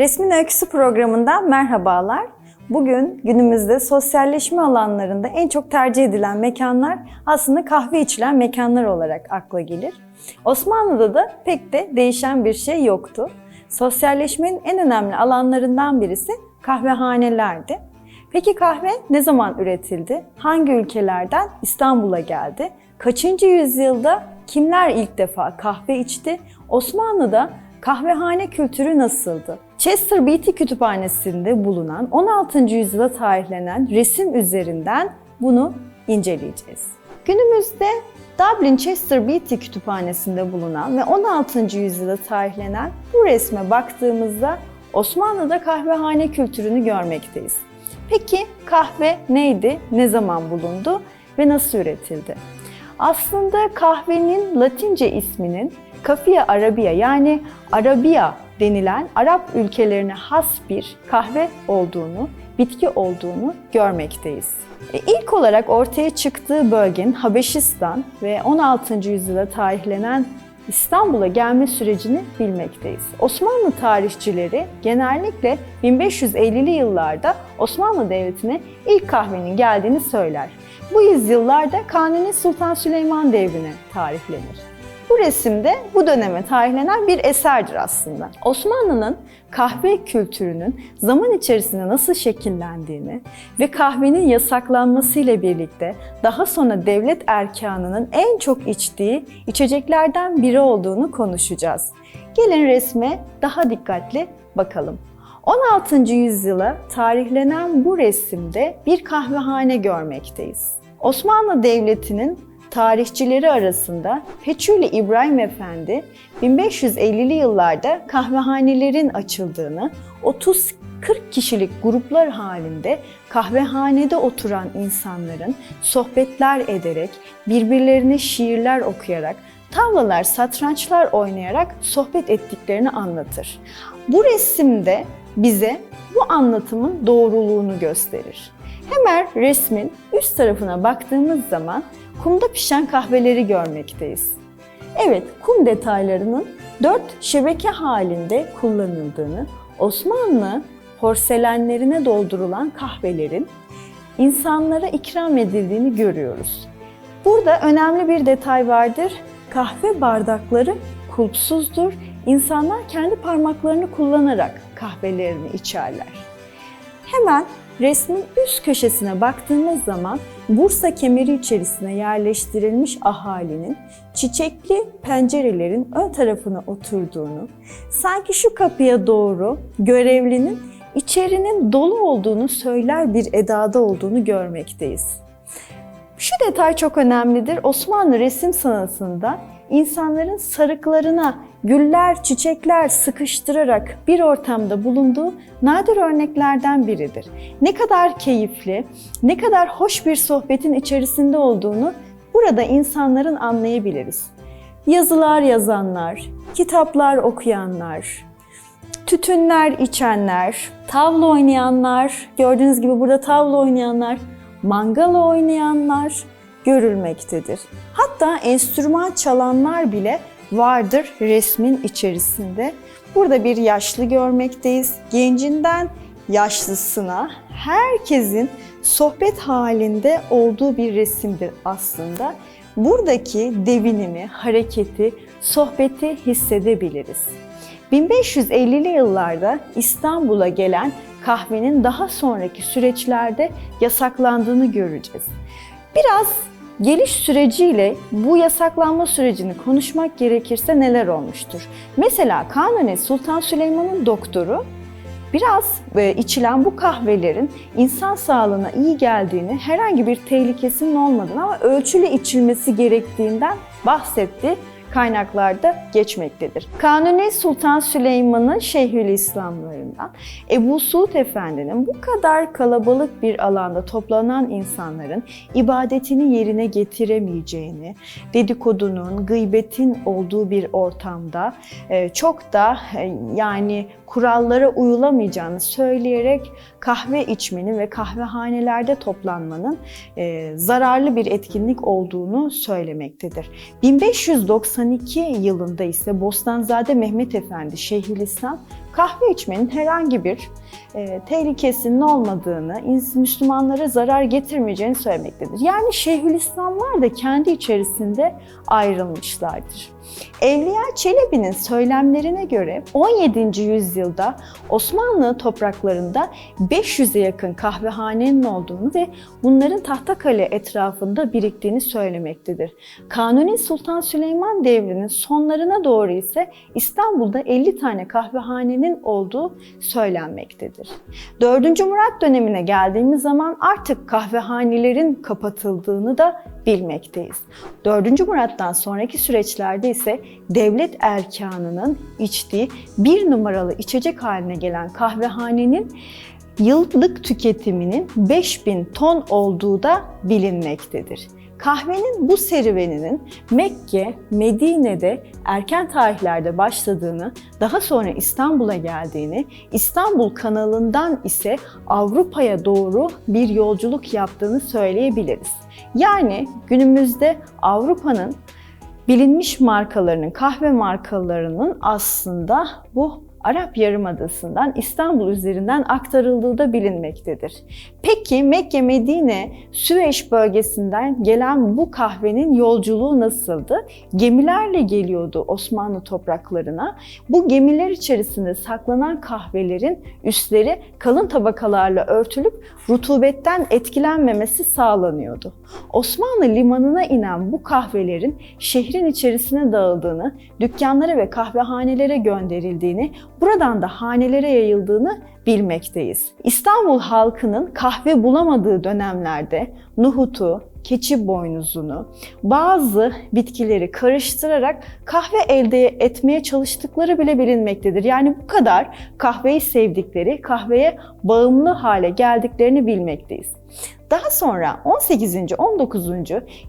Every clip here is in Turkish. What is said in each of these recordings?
Resmin Öyküsü programından merhabalar. Bugün günümüzde sosyalleşme alanlarında en çok tercih edilen mekanlar aslında kahve içilen mekanlar olarak akla gelir. Osmanlı'da da pek de değişen bir şey yoktu. Sosyalleşmenin en önemli alanlarından birisi kahvehanelerdi. Peki kahve ne zaman üretildi? Hangi ülkelerden İstanbul'a geldi? Kaçıncı yüzyılda kimler ilk defa kahve içti? Osmanlı'da kahvehane kültürü nasıldı? Chester Beatty Kütüphanesi'nde bulunan 16. yüzyıla tarihlenen resim üzerinden bunu inceleyeceğiz. Günümüzde Dublin Chester Beatty Kütüphanesi'nde bulunan ve 16. yüzyıla tarihlenen bu resme baktığımızda Osmanlı'da kahvehane kültürünü görmekteyiz. Peki kahve neydi, ne zaman bulundu ve nasıl üretildi? Aslında kahvenin Latince isminin Kafia Arabia yani Arabia denilen Arap ülkelerine has bir kahve olduğunu, bitki olduğunu görmekteyiz. E, İlk olarak ortaya çıktığı bölgenin Habeşistan ve 16. yüzyıla tarihlenen İstanbul'a gelme sürecini bilmekteyiz. Osmanlı tarihçileri genellikle 1550'li yıllarda Osmanlı Devleti'ne ilk kahvenin geldiğini söyler. Bu yüzyıllarda Kanuni Sultan Süleyman devrine tarihlenir. Bu resimde bu döneme tarihlenen bir eserdir aslında. Osmanlı'nın kahve kültürünün zaman içerisinde nasıl şekillendiğini ve kahvenin yasaklanmasıyla birlikte daha sonra devlet erkanının en çok içtiği içeceklerden biri olduğunu konuşacağız. Gelin resme daha dikkatli bakalım. 16. yüzyıla tarihlenen bu resimde bir kahvehane görmekteyiz. Osmanlı Devleti'nin tarihçileri arasında Peçuli İbrahim Efendi 1550'li yıllarda kahvehanelerin açıldığını, 30-40 kişilik gruplar halinde kahvehanede oturan insanların sohbetler ederek, birbirlerine şiirler okuyarak, tavlalar, satrançlar oynayarak sohbet ettiklerini anlatır. Bu resimde bize bu anlatımın doğruluğunu gösterir. Hemen resmin üst tarafına baktığımız zaman kumda pişen kahveleri görmekteyiz. Evet, kum detaylarının dört şebeke halinde kullanıldığını, Osmanlı porselenlerine doldurulan kahvelerin insanlara ikram edildiğini görüyoruz. Burada önemli bir detay vardır. Kahve bardakları kulpsuzdur. İnsanlar kendi parmaklarını kullanarak kahvelerini içerler. Hemen resmin üst köşesine baktığımız zaman Bursa kemeri içerisine yerleştirilmiş ahalinin çiçekli pencerelerin ön tarafına oturduğunu, sanki şu kapıya doğru görevlinin içerinin dolu olduğunu söyler bir edada olduğunu görmekteyiz. Şu detay çok önemlidir. Osmanlı resim sanatında insanların sarıklarına güller, çiçekler sıkıştırarak bir ortamda bulunduğu nadir örneklerden biridir. Ne kadar keyifli, ne kadar hoş bir sohbetin içerisinde olduğunu burada insanların anlayabiliriz. Yazılar yazanlar, kitaplar okuyanlar, tütünler içenler, tavla oynayanlar, gördüğünüz gibi burada tavla oynayanlar, mangal oynayanlar görülmektedir. Hatta enstrüman çalanlar bile vardır resmin içerisinde. Burada bir yaşlı görmekteyiz. Gencinden yaşlısına herkesin sohbet halinde olduğu bir resimdir aslında. Buradaki devinimi, hareketi, sohbeti hissedebiliriz. 1550'li yıllarda İstanbul'a gelen kahvenin daha sonraki süreçlerde yasaklandığını göreceğiz. Biraz geliş süreciyle bu yasaklanma sürecini konuşmak gerekirse neler olmuştur? Mesela Kanuni Sultan Süleyman'ın doktoru biraz e, içilen bu kahvelerin insan sağlığına iyi geldiğini, herhangi bir tehlikesinin olmadığını ama ölçülü içilmesi gerektiğinden bahsetti kaynaklarda geçmektedir. Kanuni Sultan Süleyman'ın Şeyhülislamlarından Ebu Suud Efendi'nin bu kadar kalabalık bir alanda toplanan insanların ibadetini yerine getiremeyeceğini, dedikodunun, gıybetin olduğu bir ortamda e, çok da e, yani kurallara uyulamayacağını söyleyerek kahve içmenin ve kahvehanelerde toplanmanın e, zararlı bir etkinlik olduğunu söylemektedir. 1592 yılında ise Bostanzade Mehmet Efendi Şeyhülislam kahve içmenin herhangi bir e, tehlikesinin olmadığını, Müslümanlara zarar getirmeyeceğini söylemektedir. Yani Şeyhülislamlar da kendi içerisinde ayrılmışlardır. Evliya Çelebi'nin söylemlerine göre 17. yüzyılda Osmanlı topraklarında 500'e yakın kahvehanenin olduğunu ve bunların Tahtakale etrafında biriktiğini söylemektedir. Kanuni Sultan Süleyman devrinin sonlarına doğru ise İstanbul'da 50 tane kahvehanenin olduğu söylenmektedir. 4. Murat dönemine geldiğimiz zaman artık kahvehanelerin kapatıldığını da bilmekteyiz. 4. Murat'tan sonraki süreçlerde ise devlet erkanının içtiği bir numaralı içecek haline gelen kahvehanenin yıllık tüketiminin 5000 ton olduğu da bilinmektedir. Kahvenin bu serüveninin Mekke, Medine'de erken tarihlerde başladığını, daha sonra İstanbul'a geldiğini, İstanbul kanalından ise Avrupa'ya doğru bir yolculuk yaptığını söyleyebiliriz. Yani günümüzde Avrupa'nın bilinmiş markalarının, kahve markalarının aslında bu Arap Yarımadası'ndan İstanbul üzerinden aktarıldığı da bilinmektedir. Peki Mekke, Medine, Süveyş bölgesinden gelen bu kahvenin yolculuğu nasıldı? Gemilerle geliyordu Osmanlı topraklarına. Bu gemiler içerisinde saklanan kahvelerin üstleri kalın tabakalarla örtülüp rutubetten etkilenmemesi sağlanıyordu. Osmanlı limanına inen bu kahvelerin şehrin içerisine dağıldığını, dükkanlara ve kahvehanelere gönderildiğini, buradan da hanelere yayıldığını bilmekteyiz. İstanbul halkının kahve bulamadığı dönemlerde nuhutu, keçi boynuzunu, bazı bitkileri karıştırarak kahve elde etmeye çalıştıkları bile bilinmektedir. Yani bu kadar kahveyi sevdikleri, kahveye bağımlı hale geldiklerini bilmekteyiz. Daha sonra 18. 19.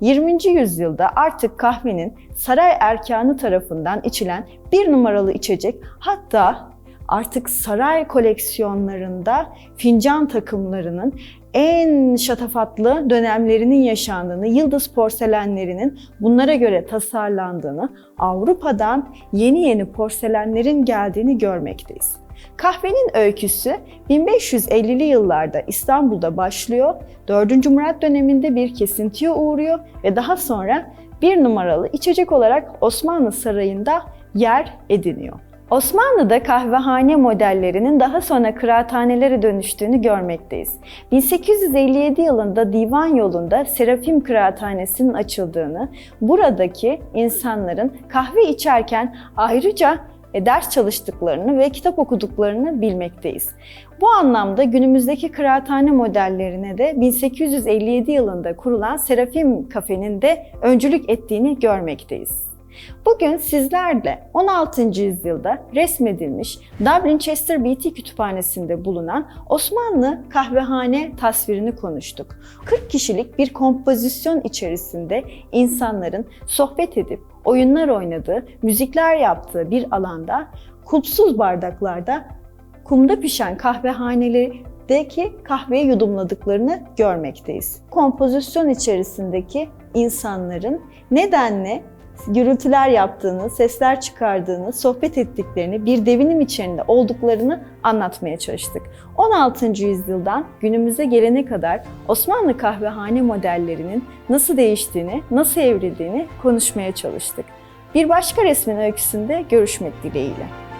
20. yüzyılda artık kahvenin saray erkanı tarafından içilen bir numaralı içecek hatta artık saray koleksiyonlarında fincan takımlarının en şatafatlı dönemlerinin yaşandığını, yıldız porselenlerinin bunlara göre tasarlandığını, Avrupa'dan yeni yeni porselenlerin geldiğini görmekteyiz. Kahvenin öyküsü 1550'li yıllarda İstanbul'da başlıyor, 4. Murat döneminde bir kesintiye uğruyor ve daha sonra bir numaralı içecek olarak Osmanlı Sarayı'nda yer ediniyor. Osmanlı'da kahvehane modellerinin daha sonra kıraathanelere dönüştüğünü görmekteyiz. 1857 yılında Divan yolunda Serafim Kıraathanesi'nin açıldığını, buradaki insanların kahve içerken ayrıca e, ders çalıştıklarını ve kitap okuduklarını bilmekteyiz. Bu anlamda günümüzdeki kıraathane modellerine de 1857 yılında kurulan Serafim Kafe'nin de öncülük ettiğini görmekteyiz. Bugün sizlerle 16. yüzyılda resmedilmiş Dublin Chester Beatty Kütüphanesi'nde bulunan Osmanlı kahvehane tasvirini konuştuk. 40 kişilik bir kompozisyon içerisinde insanların sohbet edip oyunlar oynadığı, müzikler yaptığı bir alanda kulpsuz bardaklarda kumda pişen kahvehanelerdeki kahveyi yudumladıklarını görmekteyiz. Kompozisyon içerisindeki insanların nedenle gürültüler yaptığını, sesler çıkardığını, sohbet ettiklerini, bir devinim içerisinde olduklarını anlatmaya çalıştık. 16. yüzyıldan günümüze gelene kadar Osmanlı kahvehane modellerinin nasıl değiştiğini, nasıl evrildiğini konuşmaya çalıştık. Bir başka resmin öyküsünde görüşmek dileğiyle.